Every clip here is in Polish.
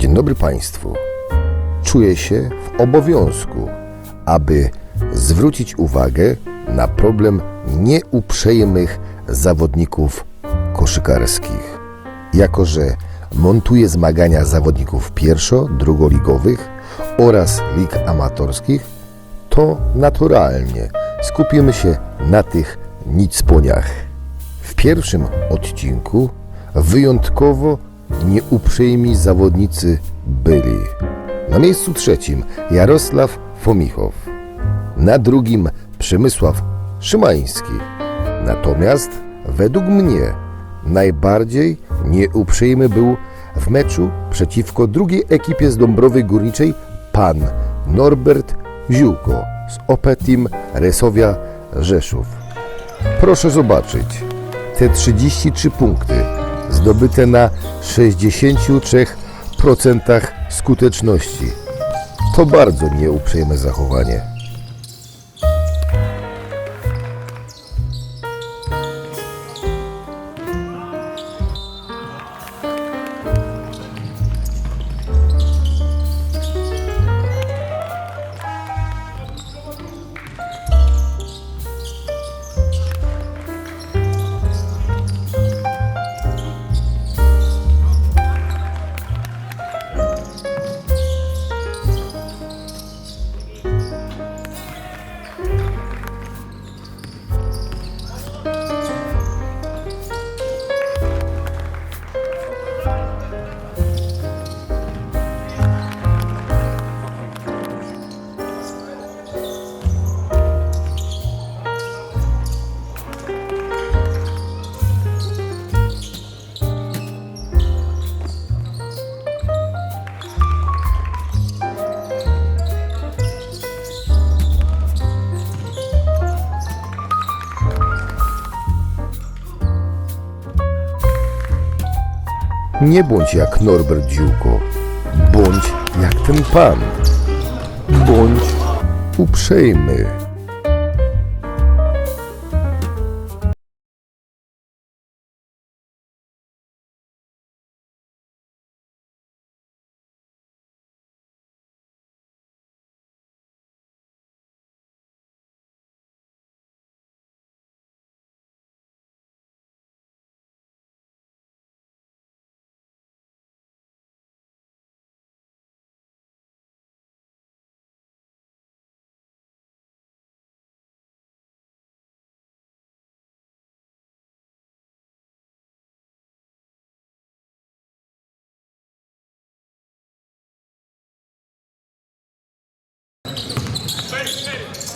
Dzień dobry Państwu. Czuję się w obowiązku, aby zwrócić uwagę na problem nieuprzejmych zawodników koszykarskich. Jako, że montuję zmagania zawodników pierwszo-, drugoligowych oraz lig amatorskich, to naturalnie skupimy się na tych nicponiach. W pierwszym odcinku wyjątkowo nieuprzejmi zawodnicy byli. Na miejscu trzecim Jarosław Fomichow, na drugim Przemysław Szymański. Natomiast według mnie najbardziej nieuprzejmy był w meczu przeciwko drugiej ekipie z Dąbrowy Górniczej pan Norbert Ziółko z Opetim Resowia Rzeszów. Proszę zobaczyć, te 33 punkty zdobyte na 63% skuteczności. To bardzo nieuprzejme zachowanie. Nie bądź jak Norbert Dziółko, bądź jak ten pan. Bądź uprzejmy.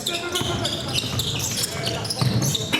ハハハハ!